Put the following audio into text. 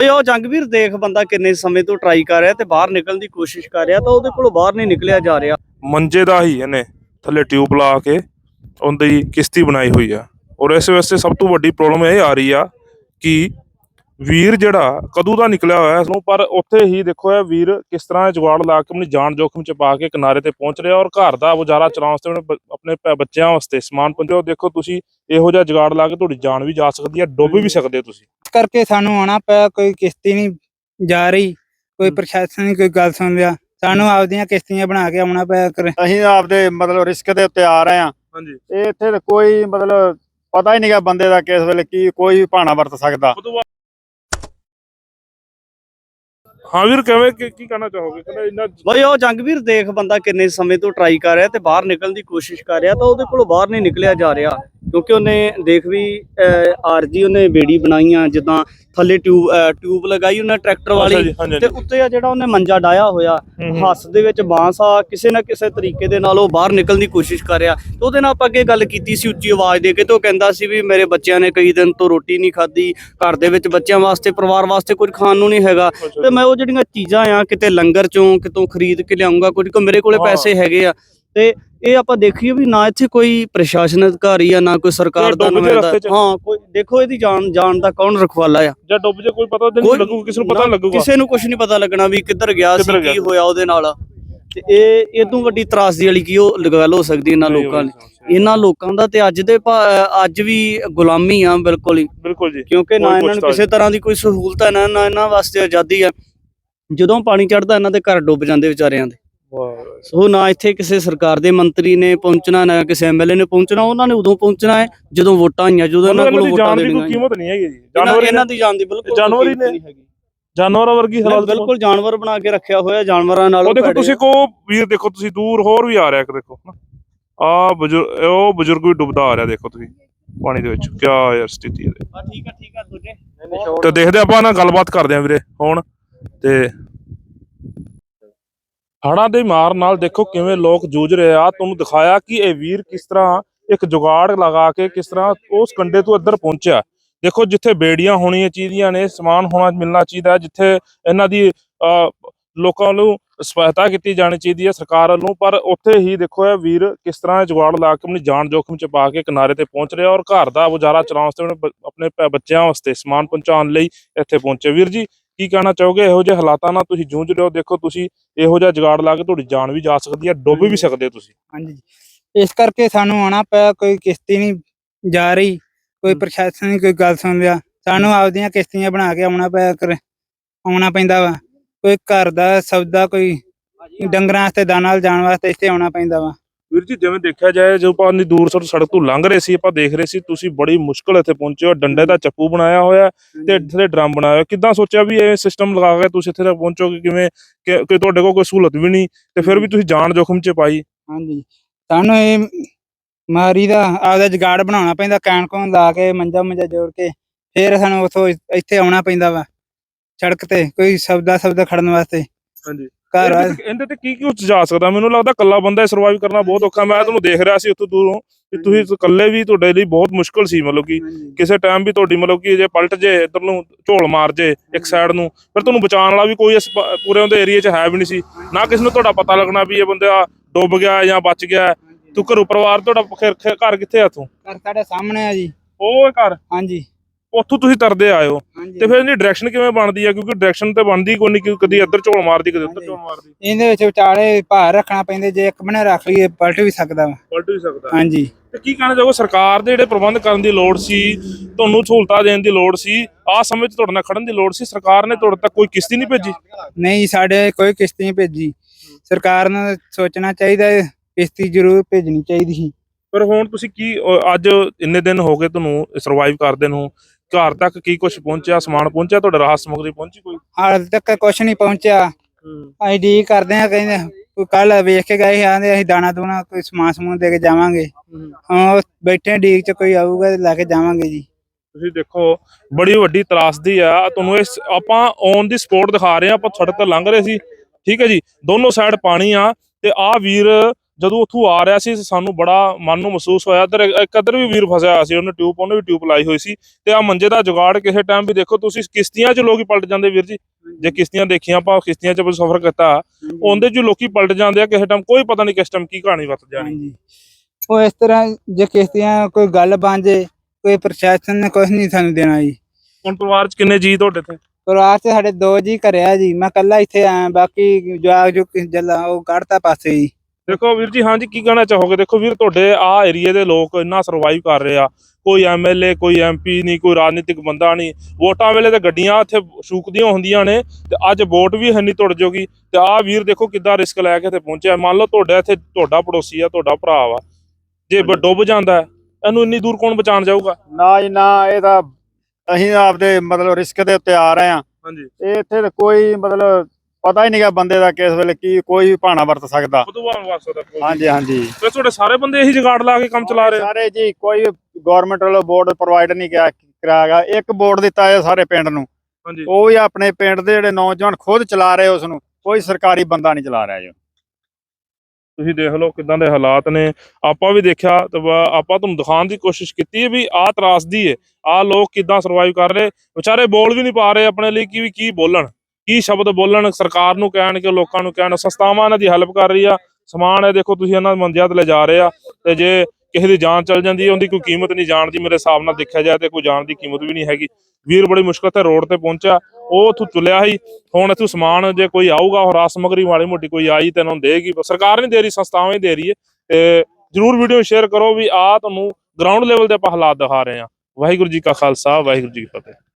ਤੇ ਉਹ ਜੰਗਵੀਰ, ਦੇਖ ਬੰਦਾ ਕਿੰਨੇ ਸਮੇਂ ਤੋਂ ਟਰਾਈ ਕਰ ਰਿਹਾ ਤੇ ਬਾਹਰ ਨਿਕਲਣ ਦੀ ਕੋਸ਼ਿਸ਼ ਕਰ ਰਿਹਾ ਤਾਂ ਉਹਦੇ ਕੋਲੋਂ ਬਾਹਰ ਨਹੀਂ ਨਿਕਲਿਆ ਜਾ ਰਿਹਾ। ਮੰਜੇ ਦਾ ਹੀ ਇਹਨੇ ਥੱਲੇ ਟਿਊਬ ਲਾ ਕੇ ਉਹਦੀ ਕਿਸ਼ਤੀ ਬਣਾਈ ਹੋਈ ਆ। ਔਰ ਇਸ ਵਾਸਤੇ ਸਭ ਤੋਂ ਵੱਡੀ ਪ੍ਰੋਬਲਮ ਇਹ ਆ ਰਹੀ ਆ ਕਿ ਵੀਰ ਜਿਹੜਾ ਕਦੋਂ ਦਾ ਨਿਕਲਿਆ ਹੋਇਆ ਇਸ ਨੂੰ ਪਰ ਉੱਥੇ ਹੀ ਦੇਖੋ ਇਹ ਵੀਰ ਕਿਸ ਤਰ੍ਹਾਂ ਜੁਗਾੜ ਲਾ ਕੇ ਆਪਣੀ ਜਾਨ ਜੋਖਮ ਚ ਪਾ ਕੇ ਕਿਨਾਰੇ ਤੇ ਪਹੁੰਚ ਰਿਹਾ ਔਰ ਘਰ ਦਾ ਗੁਜ਼ਾਰਾ ਚਲਾਉਣ ਵਾਸਤੇ ਆਪਣੇ ਬੱਚਿਆਂ ਵਾਸਤੇ ਸਮਾਨ ਪਹੁੰਚਾਓ ਦੇਖੋ ਤੁਸੀਂ ਇਹੋ ਜਿਹਾ ਜੁਗਾੜ ਲਾ ਕੇ ਤੁਹਾਡੀ ਜਾਨ ਵੀ ਜਾ ਸਕਦੀ ਹੈ ਡੁੱਬ ਵੀ ਸਕਦੇ ਹੋ ਤੁਸੀਂ। ਕਰਕੇ ਸਾਨੂੰ ਆਉਣਾ ਪਿਆ ਕੋਈ ਕਿਸ਼ਤੀ ਨਹੀਂ ਜਾ ਰਹੀ ਕੋਈ। ਪ੍ਰਸ਼ਾਸਨ ਨਹੀਂ ਕੋਈ ਗੱਲ ਸੁਣ ਰਿਹਾ ਸਾਨੂੰ ਆਪਦੀਆਂ ਕਿਸ਼ਤੀਆਂ ਬਣਾ ਕੇ ਆਉਣਾ ਪਿਆ ਕਰ ਅਸੀਂ ਆਪਦੇ ਮਤਲਬ ਰਿਸਕ ਦੇ ਉੱਤੇ ਆ ਰਹੇ ਆ ਹਾਂਜੀ। ਇਹ ਇੱਥੇ ਕੋਈ ਮਤਲਬ ਪਤਾ ਹੀ ਨਹੀਂਗਾ ਬੰਦੇ ਦਾ ਕਿਸ ਵੇਲੇ ਕੀ ਕੋਈ ਵੀ ਭਾਣਾ ਵਰਤ ਸਕਦਾ। ਹਾਂ ਵੀਰ, ਕਿਵੇਂ, ਕੀ ਕੀ ਕਹਿਣਾ ਚਾਹੋਗੇ? ਕਹਿੰਦਾ ਇੰਨਾ ਬਈ ਉਹ ਜੰਗਵੀਰ ਦੇਖ ਬੰਦਾ ਕਿੰਨੇ ਸਮੇਂ ਤੋਂ ਟਰਾਈ ਕਰ ਰਿਹਾ ਤੇ ਬਾਹਰ ਨਿਕਲਣ ਦੀ ਕੋਸ਼ਿਸ਼ ਕਰ ਰਿਹਾ ਤਾਂ ਉਹਦੇ ਕੋਲੋਂ ਬਾਹਰ ਨਹੀਂ ਨਿਕਲਿਆ ਜਾ ਰਿਹਾ। ਕਿਉਂਕਿ ਉਹਨੇ ਦੇਖ ਵੀ ਆਰਜੀ ਉਹਨੇ ਬੇੜੀ ਬਣਾਈਆਂ ਜਿੱਦਾਂ ਥੱਲੇ ਟਿਊਬ ਟਿਊਬ ਲਗਾਈ ਉਹਨੇ ਟਰੈਕਟਰ ਵਾਲੀ ਤੇ ਉੱਤੇ ਆ ਜਿਹੜਾ ਉਹਨੇ ਮੰਜਾ ਡਾਇਆ ਹੋਇਆ। ਹੱਸ ਦੇ ਵਿੱਚ ਬਾਂਸ ਆ ਕਿਸੇ ਨਾ ਕਿਸੇ ਤਰੀਕੇ ਦੇ ਨਾਲ ਉਹ ਬਾਹਰ ਨਿਕਲਣ ਦੀ ਕੋਸ਼ਿਸ਼ ਕਰ ਰਿਹਾ ਤੇ ਉਹਦੇ ਨਾਲ ਆਪਾਂ ਅੱਗੇ ਗੱਲ ਕੀਤੀ ਸੀ ਉੱਚੀ ਆਵਾਜ਼ ਦੇ ਕੇ ਤੇ ਉਹ ਕਹਿੰਦਾ ਸੀ ਵੀ ਮੇਰੇ ਬੱਚਿਆਂ ਨੇ ਕਈ ਦਿਨ ਤੋਂ ਰੋਟੀ ਨਹੀਂ ਖਾਧੀ ਘਰ ਦੇ ਵਿੱਚ ਬੱਚਿਆਂ ਵਾਸਤੇ ਪਰਿਵਾਰ ਵਾਸਤੇ ਕੁਝ ਖਾਣ ਨੂੰ ਨਹੀਂ ਹੈਗਾ ਤੇ ਮੈਂ ਉਹ ਜਿਹੜੀਆਂ ਚੀਜ਼ਾਂ ਆ ਕਿਤੇ ਲੰਗਰ ਚੋਂ ਕਿਤੋਂ ਖਰੀਦ ਕੇ ਲਿਆਉਂਗਾ ਕੁਝ ਕੋ ਮੇਰੇ ਕੋਲੇ। ਪੈਸੇ ਹੈਗੇ ਆ ਤੇ ਇਹ ਆਪਾਂ ਦੇਖੀਏ ਵੀ ਨਾ ਇੱਥੇ ਕੋਈ ਪ੍ਰਸ਼ਾਸਨ ਅਧਿਕਾਰੀ ਆ ਨਾ ਕੋਈ ਸਰਕਾਰ ਦਾ ਨੁਮਾਇੰਦਾ। ਹਾਂ ਕੋਈ ਦੇਖੋ ਇਹਦੀ ਜਾਨ ਜਾਨ ਦਾ ਕੌਣ ਰਖਵਾਲਾ ਆ? ਜਾਂ ਡੁੱਬ ਜੇ ਕੋਈ ਪਤਾ ਨਹੀਂ ਲੱਗੂ ਕਿਸੇ ਨੂੰ ਪਤਾ ਲੱਗੂਗਾ। ਕਿਸੇ ਨੂੰ ਕੁਝ ਨਹੀਂ ਪਤਾ ਲੱਗਣਾ ਵੀ ਕਿੱਧਰ ਗਿਆ ਸੀ ਕੀ। ਹੋਇਆ ਉਹਦੇ ਨਾਲ। ਤੇ ਇਹ ਤੋਂ ਵੱਡੀ ਤਰਾਸਦੀ ਵਾਲੀ ਕੀ ਉਹ ਗੱਲ ਹੋ ਸਕਦੀ ਇਹਨਾਂ ਲੋਕਾਂ ਲਈ। ਇਹਨਾਂ ਲੋਕਾਂ ਦਾ ਤੇ ਅੱਜ ਦੇ ਅੱਜ ਵੀ ਗੁਲਾਮੀ ਆ ਬਿਲਕੁਲ ਹੀ। ਬਿਲਕੁਲ ਜੀ। ਕਿਉਂਕਿ ਨਾ ਇਹਨਾਂ ਨੂੰ ਕਿਸੇ ਤਰ੍ਹਾਂ ਦੀ ਕੋਈ ਸਹੂਲਤ ਹੈ ਨਾ ਨਾ ਇਹਨਾਂ ਵਾਸਤੇ ਆਜ਼ਾਦੀ ਆ। ਜਦੋਂ ਪਾਣੀ ਚੜਦਾ ਇਹਨਾਂ ਦੇ ਘਰ ਡੁੱਬ ਜਾਂਦੇ ਵਿਚਾਰਿਆਂ ਦੇ। ਸੋ ਨਾ ਇੱਥੇ ਕਿਸੇ ਸਰਕਾਰ ਦੇ ਮੰਤਰੀ ਨੇ ਪਹੁੰਚਣਾ ਨਾ ਕਿਸੇ ਐਮਐਲਏ ਨੇ ਪਹੁੰਚਣਾ ਉਹਨਾਂ ਨੇ ਉਦੋਂ ਪਹੁੰਚਣਾ ਹੈ ਜਦੋਂ ਵੋਟਾਂ ਆਈਆਂ ਜਦੋਂ ਇਹਨਾਂ ਕੋਲ ਵੋਟਾਂ ਦੀ ਕੋਈ ਕੀਮਤ ਨਹੀਂ ਹੈਗੀ ਜੀ। ਜਾਨਵਰ ਇਹਨਾਂ ਦੀ ਜਾਨ ਦੀ ਬਿਲਕੁਲ ਜਾਨਵਰ। ਨਹੀਂ ਹੈਗੀ। ਜਾਨਵਰਾਂ ਵਰਗੀ ਨਹੀਂ, ਹਾਲਤ ਬਿਲਕੁਲ ਜਾਨਵਰ ਬਣਾ ਕੇ ਰੱਖਿਆ ਹੋਇਆ ਜਾਨਵਰਾਂ ਨਾਲ ਉਹ ਦੇਖੋ ਤੁਸੀਂ ਕੋ ਵੀਰ ਦੇਖੋ ਤੁਸੀਂ ਦੂਰ ਹੋਰ ਵੀ ਆ ਰਿਹਾ ਇੱਕ ਦੇਖੋ ਆ ਬਜ਼ੁਰਗ ਉਹ ਬਜ਼ੁਰਗ ਵੀ ਡੁੱਬਦਾ ਆ ਰਿਹਾ ਦੇਖੋ ਤੁਸੀਂ ਪਾਣੀ ਦੇ ਵਿੱਚ। ਕਿਆ ਯਾਰ ਸਥਿਤੀ ਹੈ। ਠੀਕ ਆ ਠੀਕ ਆ ਦੂਜੇ ਤੇ ਦੇਖਦੇ ਆਪਾਂ ਨਾ ਗੱਲਬਾਤ ਕਰਦੇ ਆਂ ਵੀਰੇ ਹੁਣ ਤੇ ਹੜ੍ਹਾਂ ਦੇ ਮਾਰ ਨਾਲ ਦੇਖੋ ਕਿਵੇਂ ਲੋਕ ਜੂਝ ਰਹੇ ਆ। ਤੁਹਾਨੂੰ ਦਿਖਾਇਆ ਕਿ ਇਹ ਵੀਰ ਕਿਸ ਤਰ੍ਹਾਂ ਇੱਕ ਜੁਗਾੜ ਲਗਾ ਕੇ ਕਿਸ ਤਰ੍ਹਾਂ ਉਸ ਕੰਡੇ ਤੋਂ ਇੱਧਰ ਪਹੁੰਚਿਆ। ਦੇਖੋ ਜਿੱਥੇ ਬੇੜੀਆਂ ਹੋਣੀਆਂ ਚਾਹੀਦੀਆਂ ਨੇ ਸਮਾਨ ਹੋਣਾ ਮਿਲਣਾ ਚਾਹੀਦਾ ਜਿੱਥੇ ਇਹਨਾਂ ਦੀ ਅਹ, ਲੋਕਾਂ ਨੂੰ ਸਹਾਇਤਾ ਕੀਤੀ ਜਾਣੀ ਚਾਹੀਦੀ ਹੈ ਸਰਕਾਰ ਵੱਲੋਂ। ਪਰ ਉੱਥੇ ਹੀ ਦੇਖੋ ਇਹ ਵੀਰ ਕਿਸ ਤਰ੍ਹਾਂ ਜੁਗਾੜ ਲਾ ਕੇ ਆਪਣੀ ਜਾਨ ਜੋਖਮ ਚ ਪਾ ਕੇ ਕਿਨਾਰੇ ਤੇ ਪਹੁੰਚ ਰਿਹਾ ਔਰ ਘਰ ਦਾ ਗੁਜ਼ਾਰਾ ਚਲਾਉਣ ਵਾਸਤੇ ਆਪਣੇ ਆਪਣੇ ਪ- ਬੱਚਿਆਂ ਵਾਸਤੇ ਸਮਾਨ ਪਹੁੰਚਾਉਣ ਲਈ ਇੱਥੇ ਪਹੁੰਚੇ। ਵੀਰ ਜੀ ਕੀ ਕਹਿਣਾ ਚਾਹੋਗੇ? ਇਹੋ ਜਿਹੇ ਹਾਲਾਤਾਂ ਨਾਲ ਤੁਸੀਂ ਜੂਝ ਰਹੇ ਹੋ? ਦੇਖੋ ਤੁਸੀਂ ਇਹੋ ਜਿਹਾ ਜੁਗਾੜ ਲਾ ਕੇ ਤੁਹਾਡੀ ਜਾਨ ਵੀ ਜਾ ਸਕਦੀ ਹੈ ਡੁੱਬ ਵੀ ਸਕਦੇ ਹੋ ਤੁਸੀਂ। ਹਾਂਜੀ ਇਸ ਕਰਕੇ ਸਾਨੂੰ ਆਉਣਾ ਪਿਆ ਕੋਈ ਕਿਸ਼ਤੀ ਨਹੀਂ ਜਾ ਰਹੀ ਕੋਈ। ਪ੍ਰਸ਼ਾਸਨ ਨਹੀਂ ਕੋਈ ਗੱਲ ਸੁਣ ਰਿਹਾ ਸਾਨੂੰ ਆਪਦੀਆਂ ਕਿਸ਼ਤੀਆਂ ਬਣਾ ਕੇ ਆਉਣਾ ਪਿਆ ਕਰ ਆਉਣਾ ਪੈਂਦਾ ਵਾ। ਕੋਈ ਘਰ ਦਾ ਸੌਦਾ ਕੋਈ ਡੰਗਰਾਂ ਵਾਸਤੇ ਦਾਣਾ ਲਿਜਾਣ ਵਾਸਤੇ ਇੱਥੇ ਆਉਣਾ ਪੈਂਦਾ ਵਾ। ਵੀਰ ਜੀ ਜਿਵੇਂ ਦੇਖਿਆ ਜਾਏ ਜੋ ਆਪਾਂ ਇੰਨੀ ਦੂਰ ਸੜ- ਸੜਕ ਤੋਂ ਲੰਘ ਰਹੇ ਸੀ ਆਪਾਂ ਦੇਖ ਰਹੇ ਸੀ ਤੁਸੀਂ ਬੜੀ ਮੁਸ਼ਕਲ ਇੱਥੇ ਪਹੁੰਚੇ ਹੋ। ਡੰਡੇ ਦਾ ਚੱਪੂ ਬਣਾਇਆ ਹੋਇਆ ਤੇ ਇੱਥੇ ਡਰਮ ਬਣਾਇਆ ਹੋਇਆ ਕਿੱਦਾਂ ਸੋਚਿਆ ਵੀ ਇਹ ਸਿਸਟਮ ਲਗਾ ਕੇ ਤੁਸੀਂ ਇੱਥੇ ਤੱਕ ਪਹੁੰਚੋਗੇ ਕਿਵੇਂ ਕਿ ਤੁਹਾਡੇ ਕੋਲ ਕੋਈ ਸਹੂਲਤ ਵੀ ਨਹੀਂ ਤੇ ਫਿਰ ਵੀ ਤੁਸੀਂ ਜਾਨ ਜੋਖਮ 'ਚ ਪਾਈ? ਹਾਂਜੀ। ਸਾਨੂੰ ਇਹ ਮਾਰੀ ਦਾ ਆਪਦਾ ਜਗਾੜ ਬਣਾਉਣਾ ਪੈਂਦਾ ਕੈਨ ਕੋਨ ਲਾ ਕੇ ਮੰਜਾ ਮੰਜਾ ਜੋੜ ਕੇ ਫਿਰ ਸਾਨੂੰ ਉਥੋਂ ਇੱਥੇ ਆਉਣਾ ਪੈਂਦਾ ਵਾ ਸੜਕ ਤੇ ਕੋਈ ਸੌਦਾ ਸੌਦਾ ਖੜਨ ਵਾਸਤੇ। ਹਾਂਜੀ। ਘਰ ਆ- ਇਹਦੇ ਤੇ- ਇਹਦੇ ਤੇ ਕੀ ਕੀ ਜਾ ਸਕਦਾ? ਮੈਨੂੰ ਲੱਗਦਾ ਕੱਲਾ ਬੰਦਾ ਸਰਵਾਈਵ ਕਰਨਾ ਬਹੁਤ ਔਖਾ। ਮੈਂ ਤੁਹਾਨੂੰ ਦੇਖ ਰਿਹਾ ਸੀ ਉੱਥੋਂ ਦੂਰੋਂ ਕਿ ਤੁਸੀਂ ਇਕੱਲੇ ਵੀ ਤੁਹਾਡੇ ਲਈ ਬਹੁਤ ਮੁਸ਼ਕਲ ਸੀ ਮਤਲਬ ਕਿ ਹਾਂਜੀ। ਕਿਸੇ ਟਾਈਮ ਵੀ ਤੁਹਾਡੀ ਮਤਲਬ ਕਿ ਜੇ ਪਲਟ ਜੇ ਇਧਰ ਨੂੰ ਝੋਲ ਮਾਰ ਜੇ ਇੱਕ ਸਾਈਡ ਨੂੰ ਫਿਰ ਤੁਹਾਨੂੰ ਬਚਾਉਣ ਵਾਲਾ ਵੀ ਕੋਈ ਇਸ ਪ- ਪੂਰੇ ਉਹਦੇ ਏਰੀਆ 'ਚ ਹੈ ਵੀ ਨਹੀਂ ਸੀ। ਨਾ ਕਿਸੇ ਨੂੰ ਤੁਹਾਡਾ ਪਤਾ ਲੱਗਣਾ ਵੀ ਇਹ ਬੰਦਾ ਡੁੱਬ ਗਿਆ ਜਾਂ ਬਚ ਗਿਆ। ਤੂੰ ਘਰੋਂ ਪਰਿਵਾਰ ਤੁਹਾਡਾ ਖੈਰ- ਖੈਰ ਘਰ ਕਿੱਥੇ ਆ ਤੂੰ ਘਰ ਸਾਡੇ ਸਾਹਮਣੇ ਆ ਜੀ। ਉਹ ਇਹ ਘਰ? ਹਾਂਜੀ। ਉੱਥੋਂ ਤੁਸੀਂ ਤਰਦੇ ਆਇਓ ਤੇ ਫਿਰ ਇਹਦੀ ਡਾਇਰੈਕਸ਼ਨ ਕਿਵੇਂ ਬਣਦੀ ਆ? ਕਿਉਂਕਿ ਡਾਇਰੈਕਸ਼ਨ ਤੇ ਬਣਦੀ ਕੋਈ ਨਹੀਂ ਕਿ ਕਦੀ ਇੱਧਰ ਝੋਲ ਮਾਰਦੀ ਕਦੀ ਉੱਧਰ ਝੋਲ ਮਾਰਦੀ। ਇਹਦੇ ਵਿੱਚ ਵਿਚਾਲੇ ਭਾਰ ਰੱਖਣਾ ਪੈਂਦੇ ਜੇ ਇੱਕ ਬਣੇ ਰੱਖ ਲਈਏ ਪਲਟ ਵੀ ਸਕਦਾ ਵਾ। ਪਲਟ ਵੀ ਸਕਦਾ। ਹਾਂਜੀ। ਤੇ ਕੀ ਕਹਿਣਾ ਚਾਹੋ ਸਰਕਾਰ ਦੇ ਜਿਹੜੇ ਪ੍ਰਬੰਧ ਕਰਨ ਦੀ ਲੋੜ ਸੀ ਤੁਹਾਨੂੰ ਸਹੂਲਤਾਂ ਦੇਣ ਦੀ ਲੋੜ ਸੀ ਆਹ ਸਮੇਂ 'ਚ ਤੁਹਾਡੇ ਨਾਲ ਖੜਨ ਦੀ ਲੋੜ ਸੀ? ਸਰਕਾਰ ਨੇ ਤੁਹਾਡੇ ਤੱਕ ਕੋਈ ਕਿਸ਼ਤੀ ਨਹੀਂ ਭੇਜੀ? ਨਹੀਂ ਸਾਡੇ ਕੋਈ ਕਿਸ਼ਤੀ ਨਹੀਂ ਭੇਜੀ। ਸਰਕਾਰ ਨੂੰ ਸੋਚਣਾ ਚਾਹੀਦਾ ਹੈ, ਕਿਸ਼ਤੀ ਜ਼ਰੂਰ ਭੇਜਣੀ ਚਾਹੀਦੀ ਸੀ। ਪਰ ਹੁਣ ਤੁਸੀਂ ਕੀ ਅੱਜ ਇੰਨੇ ਦਿਨ ਹੋ ਗਏ ਤੁਹਾਨੂੰ ਸਰਵਾਈਵ ਕਰਦੇ ਨੂੰ ਘਰ ਤੱਕ ਕੀ ਕੁਝ ਪਹੁੰਚਿਆ ਸਮਾਨ ਪਹੁੰਚਿਆ ਤੁਹਾਡਾ ਰਾਹਤ ਸਮਗਰੀ ਪਹੁੰਚੀ ਕੋਈ? ਹਾਲ ਤੱਕ ਕੁਛ ਨਹੀਂ ਪਹੁੰਚਿਆ। ਅਸੀਂ ਡੀ ਕਰਦੇ ਆ ਕਹਿੰਦੇ ਕੋਈ ਕੱਲ ਵੇਖ ਕੇ ਗਏ ਸੀ, ਆਂਦੇ ਅਸੀਂ ਦਾਣਾ ਦੂਣਾ ਕੋਈ ਸਮਾਨ ਸਮੂਨ ਦੇ ਕੇ ਜਾਵਾਂਗੇ। ਹਾਂ ਉਹ ਬੈਠੇ ਡੀਕ ਚ ਕੋਈ ਆਊਗਾ ਤੇ ਲੈ ਕੇ ਜਾਵਾਂਗੇ ਜੀ। ਤੁਸੀਂ ਦੇਖੋ ਬੜੀ ਵੱਡੀ ਤਰਾਸਦੀ ਆ। ਤੁਹਾਨੂੰ ਇਸ ਆਪਾਂ ਔਨ ਦੀ ਸਪੋਰਟ ਦਿਖਾ ਰਹੇ ਆ ਆਪਾਂ ਸੜਕ ਤੇ ਲੰਘ ਰਹੇ ਸੀ। ਠੀਕ ਹੈ ਜੀ ਦੋਨੋਂ ਸਾਈਡ ਪਾਣੀ ਆ ਤੇ ਆ ਵੀਰ ਜਦੋਂ ਉੱਥੋਂ ਆ ਰਿਹਾ ਸੀ ਸਾਨੂੰ ਬੜਾ ਮਨ ਨੂੰ ਮਹਿਸੂਸ ਹੋਇਆ। ਇੱਧਰ ਇੱਕ ਇੱਧਰ ਵੀ ਵੀਰ ਫਸਿਆ ਹੋਇਆ ਸੀ ਉਹਨੇ ਟਿਊਬ ਉਹਨੇ ਵੀ ਟਿਊਬ ਲਾਈ ਹੋਈ ਸੀ ਤੇ ਆ ਮੰਜੇ ਦਾ ਜੁਗਾੜ ਕਿਸੇ ਟਾਈਮ ਵੀ ਦੇਖੋ ਤੁਸੀਂ ਕਿਸ਼ਤੀਆਂ 'ਚ ਲੋਕ ਪਲਟ ਜਾਂਦੇ ਵੀਰ ਜੀ। ਜੇ ਕਿਸ਼ਤੀਆਂ ਦੇਖੀਆਂ ਆਪਾਂ ਕਿਸ਼ਤੀਆਂ 'ਚ ਸਫ਼ਰ ਕੀਤਾ। ਉਹਦੇ 'ਚ ਲੋਕੀ ਪਲਟ ਜਾਂਦੇ ਆ ਕਿਸੇ ਟਾਈਮ ਕੋਈ ਪਤਾ ਨਹੀਂ ਕਿਸ ਟਾਈਮ ਕੀ ਕਹਾਣੀ ਵਰਤ ਜਾਣੀ। ਉਹ ਇਸ ਤਰ੍ਹਾਂ ਜੇ ਕਿਸ਼ਤੀਆਂ ਕੋਈ ਗੱਲ ਜੇ ਕੋਈ ਪ੍ਰਸ਼ਾਸਨ ਨੇ ਕੁਝ ਨਹੀਂ ਸਾਨੂੰ ਦੇਣਾ ਜੀ। ਹੁਣ ਪਰਿਵਾਰ 'ਚ ਕਿੰਨੇ ਜੀ ਤੁਹਾਡੇ ਤੇ? ਪਰਿਵਾਰ 'ਚ ਸਾਡੇ ਦੋ ਜੀ ਘਰਿਆ ਜੀ। ਮੈਂ ਕੱਲਾ ਇੱਥੇ ਆਇਆ ਬਾਕੀ ਜਵਾਗ ਜੋ ਜੱਲਾ ਉਹ ਕੱਢਤਾ ਪਾਸੇ ਜੀ। ਦੇਖੋ ਵੀਰ ਜੀ ਹਾਂਜੀ ਕੀ ਕਹਿਣਾ ਚਾਹੋਗੇ? ਦੇਖੋ ਵੀਰ ਤੁਹਾਡੇ ਆ ਏਰੀਏ ਦੇ ਲੋਕ ਇੰਨਾ ਸਰਵਾਈਵ ਕਰ ਰਹੇ ਆ। ਕੋਈ ਐਮਐਲਏ ਕੋਈ ਐਮਪੀ ਨਹੀਂ ਕੋਈ ਰਾਜਨੀਤਿਕ ਬੰਦਾ ਨਹੀਂ। ਵੋਟਾਂ ਵੇਲੇ ਤੇ ਗੱਡੀਆਂ ਇੱਥੇ ਸ਼ੂਕਦੀਆਂ ਹੁੰਦੀਆਂ ਨੇ ਤੇ ਅੱਜ ਵੋਟ ਵੀ ਹੈ ਨਹੀਂ ਟੁੱਟ ਜੋਗੀ। ਤੇ ਆ ਵੀਰ ਦੇਖੋ ਕਿੱਦਾਂ ਰਿਸਕ ਲੈ ਕੇ ਇੱਥੇ ਪਹੁੰਚਿਆ। ਮੰਨ ਲਓ ਤੁਹਾਡਾ ਇੱਥੇ ਤੁਹਾਡਾ ਪੜੋਸੀ ਆ ਤੁਹਾਡਾ ਭਰਾ ਵਾ। ਜੇ ਡੁੱਬ ਜਾਂਦਾ ਇਹਨੂੰ ਇੰਨੀ ਦੂਰ ਕੌਣ ਬਚਾਉਣ ਜਾਊਗਾ? ਨਾ ਜੀ ਨਾ ਇਹ ਤਾਂ ਅਸੀਂ ਆਪਦੇ ਮਤਲਬ ਰਿਸਕ ਦੇ ਉੱਤੇ ਆ ਰਹੇ ਆ। ਹਾਂਜੀ। ਇਹ ਇੱਥੇ ਕੋਈ ਮਤਲਬ ਪਤਾ ਹੀ ਨਹੀਂਗਾ ਬੰਦੇ ਦਾ ਕਿਸ ਵੇਲੇ ਕੀ ਕੋਈ ਵੀ ਭਾਣਾ ਵਰਤ ਸਕਦਾ। ਦਾ ਕੋਈ ਹਾਂਜੀ ਹਾਂਜੀ। ਤੇ ਤੁਹਾਡੇ ਸਾਰੇ ਬੰਦੇ ਇਹੀ ਜਗਾੜ ਲਾ ਕੇ ਕੰਮ ਚਲਾ ਰਹੇ ਆ? ਸਾਰੇ ਜੀ ਕੋਈ ਗਵਰਨਮੈਂਟ ਵੱਲੋਂ ਬੋਰਡ ਪ੍ਰੋਵਾਈਡ ਨਹੀਂ ਕਿਹਾ ਕਰਾਗਾ ਇੱਕ ਬੋਰਡ ਦਿੱਤਾ ਹੈ ਸਾਰੇ ਪਿੰਡ ਨੂੰ। ਹਾਂਜੀ। ਉਹ ਵੀ ਆਪਣੇ ਪਿੰਡ ਦੇ ਜਿਹੜੇ ਨੌਜਵਾਨ ਖੁਦ ਚਲਾ ਰਹੇ ਉਸ ਨੂੰ ਕੋਈ ਸਰਕਾਰੀ ਬੰਦਾ ਨਹੀਂ ਚਲਾ ਰਿਹਾ ਜੀ। ਤੁਸੀਂ ਦੇਖ ਲਓ ਕਿਦਾਂ ਦੇ ਹਾਲਾਤ ਨੇ। ਆਪਾਂ ਵੀ ਦੇਖਿਆ ਤੇ ਵਾ- ਆਪਾਂ ਤੁਹਾਨੂੰ ਦਿਖਾਉਣ ਦੀ ਕੋਸ਼ਿਸ਼ ਕੀਤੀ ਹੈ ਵੀ ਆਹ ਤਰਾਸਦੀ ਹੈ ਆਹ ਲੋਕ ਕਿਦਾਂ ਸਰਵਾਈਵ ਕਰ ਰਹੇ। ਵਿਚਾਰੇ ਬੋਲ ਵੀ ਨਹੀਂ ਪਾ ਰਹੇ ਆਪਣੇ ਲਈ ਕਿ ਵੀ ਕੀ ਬੋਲਣ। ਕੀ ਸ਼ਬਦ ਬੋਲਣ, ਸਰਕਾਰ ਨੂੰ ਕਹਿਣ ਕਿ ਲੋਕਾਂ ਨੂੰ ਕਹਿਣ, ਸੰਸਥਾਵਾਂ ਇਹਨਾਂ ਦੀ ਹੈਲਪ ਕਰ ਰਹੀ ਆ। ਸਮਾਨ ਹੈ ਦੇਖੋ ਤੁਸੀਂ ਇਹਨਾਂ ਮੰਜਿਆਂ ਤੇ ਲੈ ਜਾ ਰਹੇ ਆ ਤੇ ਜੇ ਕਿਸੇ ਦੀ ਜਾਨ ਚਲ ਜਾਂਦੀ ਹੈ, ਉਹਦੀ ਕੋਈ ਕੀਮਤ ਨਹੀਂ ਜਾਣ ਦੀ ਮੇਰੇ ਹਿਸਾਬ ਨਾਲ ਦੇਖਿਆ ਜਾਏ ਤੇ ਕੋਈ ਜਾਨ ਦੀ ਕੀਮਤ ਵੀ ਨਹੀਂ ਹੈਗੀ। ਵੀਰ ਬੜੀ ਮੁਸ਼ਕਲ ਤੇ ਰੋਡ ਤੇ ਪਹੁੰਚਿਆ, ਉਹ ਉੱਥੋਂ ਤੁਲਿਆ ਸੀ। ਹੁਣ ਇੱਥੋਂ ਸਮਾਨ ਜੇ ਕੋਈ ਆਊਗਾ, ਉਹ ਰਾਸ ਸਮਗਰੀ ਵਾਲੀ ਮੋਟੀ ਕੋਈ ਆਈ ਤੇ ਇਹਨਾਂ ਨੂੰ ਦੇਗੀ। ਸਰਕਾਰ ਨਹੀਂ ਦੇ ਰਹੀ, ਸੰਸਥਾਵਾਂ ਹੀ ਦੇ ਰਹੀ ਹੈ। ਤੇ ਜਰੂਰ ਵੀਡੀਓ ਸ਼ੇਅਰ ਕਰੋ ਵੀ ਆ ਤੁਹਾਨੂੰ ਗਰਾਊਂਡ ਲੈਵਲ ਦੇ ਆਪਾਂ ਹਾਲਾਤ ਦਿਖਾ ਰਹੇ ਹਾਂ। ਵਾਹਿਗੁਰੂ ਜੀ ਕਾ ਖਾਲਸਾ, ਵਾਹਿਗੁਰੂ ਜੀ ਕੀ ਫਤਿਹ।